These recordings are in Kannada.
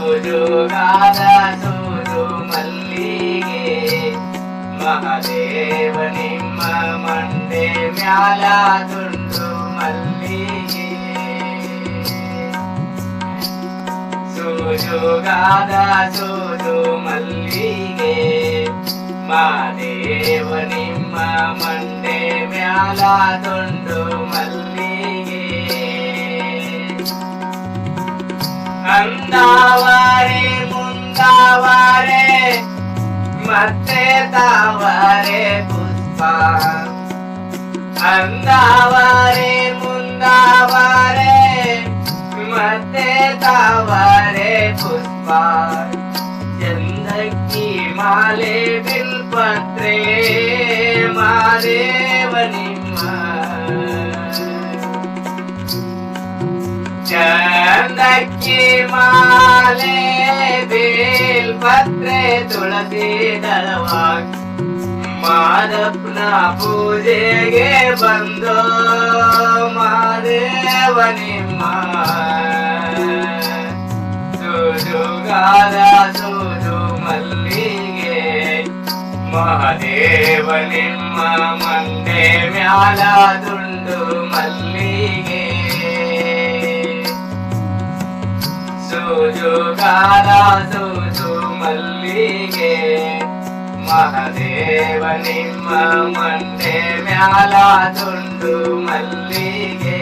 ಸೋಜುಗಾದ ಸೋಜು ಮಲ್ಲಿಗೆ ಮಹಾದೇವ ನಿಮ್ಮ ಮಂಡೆ ಮ್ಯಾಲ ದುಂಡು ಮಲ್ಲಿಗೆ ಸೋಜುಗಾದ ಸೋಜು ಮಲ್ಲಿಗೆ ಮಾದೇವ ನಿಮ್ಮ ಮಂಡೆ ಮ್ಯಾಲ ದುಂಡು ಮಲ್ಲಿಗೆ வந்தாவாரே முந்தாவாரே மத்தே தாவாரே புஷ்பா அந்தாவாரே முந்தாவாரே மத்தே தாவாரே புஷ்பா எந்த மாலே பில் பத்ரே ಚಂದಕ್ಕಿ ಬೇಲ್ ಪತ್ರೆ ತುಳಸಿ ದಳವಾಗ ಮಾದಪ್ಪನ ಪೂಜೆಗೆ ಬಂದು ಮಾದೇವ ನಿಮ್ಮ ಸುಜುಗಾದ ಸೂಜು ಮಲ್ಲಿಗೆ ಮಹಾದೇವ ನಿಮ್ಮ ಮಂದೆ ಮ್ಯಾಲ ದುಂಡು ಮಲ್ಲಿಗೆ ಸೂಜುಗಾದ ಸೂಜು ಮಲ್ಲಿಗೆ ಮಹಾದೇವ ನಿಮ್ಮ ಮಂಡೆ ಮ್ಯಾಲ ದುಂಡು ಮಲ್ಲಿಗೆ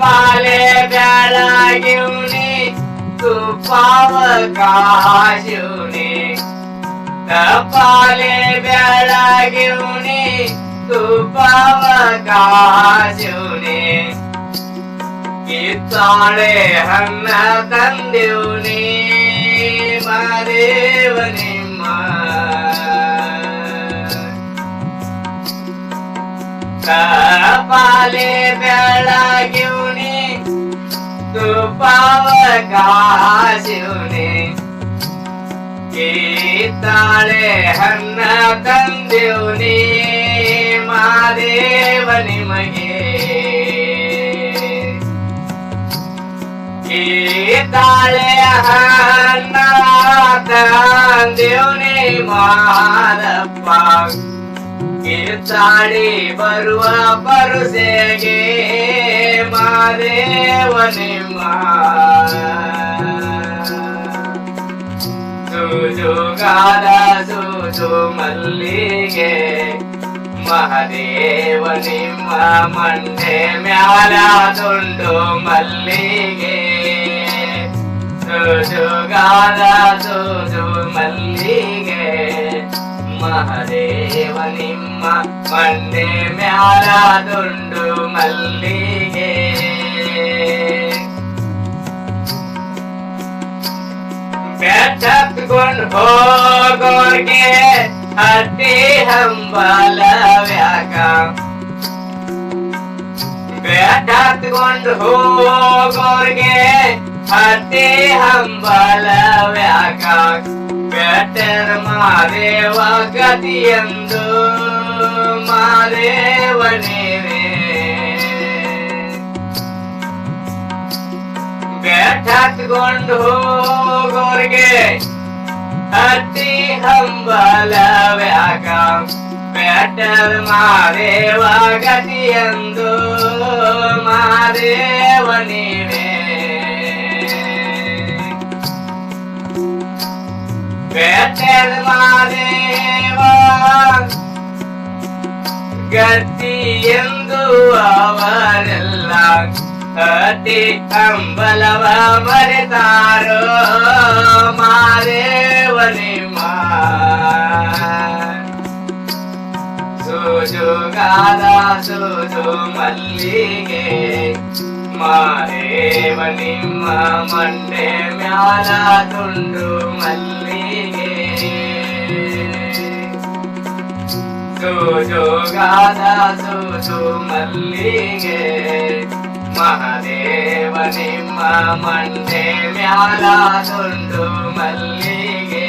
ಪಾಲೆ ಬೆಳಗಿವ್ನಿ ತುಪ್ಪಾವ ಕಾಶಿವ್ನಿ ಪಾಲೆ ಬೆಳಗಿವ್ನಿ ತುಪ್ಪಾವ ಕಾಶಿವ್ನಿ ಕಿತ್ತಾಳೆ ಹಣ್ಣ ತಂದೆವ್ನಿ ಮಾದೇವ ನಿಮ್ಮ ಪಾಲೆ ಬೆಳಗಿವ್ನಿ ತುಪ್ಪಾವ ಕಾಶಿವ್ನಿ ಕಿತ್ತಾಳೆ ಹಣ್ಣ ತಂದೆವ್ನಿ ಮಾದೇವ ನಿಮಗೆ ಕೀತಾಳೆ ದೇವನೇ ಮಾದಪ್ಪ. ಕೀರ್ತಾಳಿ ಬರುವ ಪರುಸೆಗೆ ಮಾದೇವ ನಿಮ್ಮ ಸೂಜುಗಾದ ಸೂಜು ಮಲ್ಲಿಗೆ ಮಹದೇವ ನಿಮ್ಮ ಮಂಡೆ ಮ್ಯಾಲ ದುಂಡು ಮಲ್ಲಿಗೆ. ಸೂಜುಗಾದ ಸೂಜು ಮಲ್ಲಿಗೆ. ಮಹದೇವ ನಿಮ್ಮ ಮಂಡೆ ಮ್ಯಾಲ ದುಂಡು ಮಲ್ಲಿಗೆ. ಬೆಟ್ಟತ್ಕೊಂಡು ಹೋಗೋರ್ಗೆ ಹಟ್ಟಿ ಹಂಬಲ ವ್ಯಾಕ ಬೆಟ್ಟತ್ಕೊಂಡು ಹೋಗೋರ್ಗೆ ಹಟ್ಟಿ ಹಂಬಲ ವ್ಯಾಕ ಬೆಟ್ಟರ ಮಾದೇವ ಗತಿಯಂದು ಮಾದೇವ ನೀವೇ ಬೆಟ್ಟತ್ಕೊಂಡು ಹೋಗೋರ್ಗೆ Hati hamba lawakam Petal Mahadeva Gatiyandu Mahadeva Nive Petal Mahadeva Gatiyandu Avarillang అతి అంబలవరి తారు మాదేవని సూజు మల్లిగే మాదేవని మండే మ్యాల తుండు మల్లిగే. సూజు గాదా సూజు మల్లిగే ಮಹಾದೇವ, ನಿಮ್ಮ ಮಂಡೆ ಮ್ಯಾಲ ತುಂಡು ಮಲ್ಲಿಗೆ.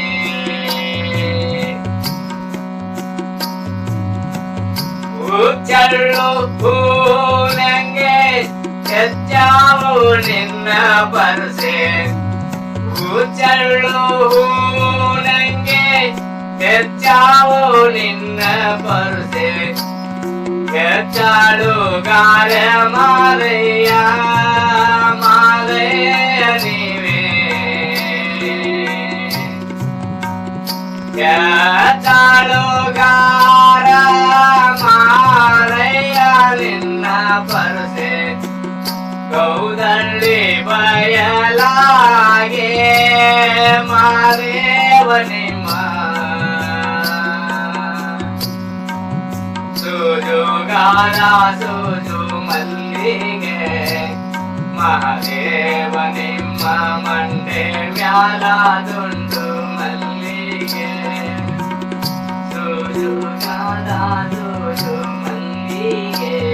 ಉಚ್ಚಳ್ಳು ಹೂನಂಗೆ ಹೆಚ್ಚಾವು ನಿನ್ನ ಪರಸೆ. ಉಚ್ಚಳ್ಳು ಹೂನಂಗೆ ಹೆಚ್ಚಾವು ನಿನ್ನ ಪರಸೆ. ಹೆಚ್ಚಾಳು ಗಾರ ಮಾರಯ್ಯ ಮಾರಯ್ಯ ನೀವೇ. ಚಾಳುಗಾರ ಮಾರಯ್ಯ ನಿನ್ನ ಪರಸೆ ಗೌದಳ್ಳಿ ಬಯಲಾಗೆ मला तुझू मल्ली गे महादेव निम्म मंदिव्याला तुंडू मल्ली गे तुझू दादा तुझू मल्ली गे